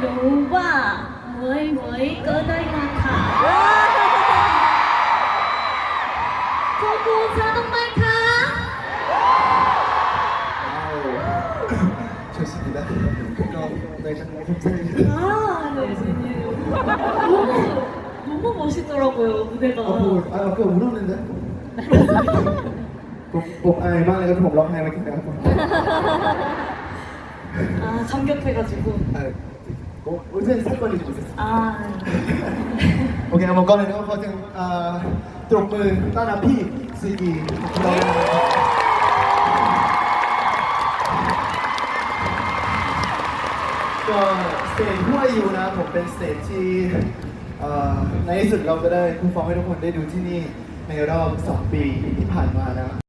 노바 뭐이 뭐이 꺼다이나카 저도 자동말카 와우 좋습니다 아네 너무 너무 멋있더라고요 무대가 아 아까 울었는데 아니 만약에 좀 울었으면 좋겠네요 아 감격해가지고 ผมรู้สึกสักคนหนึ่งรู้สึก 아, โอเคผมก่อนเลยนะครับขอถึงอ่าตบมือต้อนรับพี่ซีกีของเรานะครับก็สเตจหัวอยู่นะผมเป็นสเตจที่เอ่อในที่สุดเราก็ได้คุณฟองให้ทุกคนได้ดูที่นี่ในรอบ 2 ปีที่ผ่านมานะ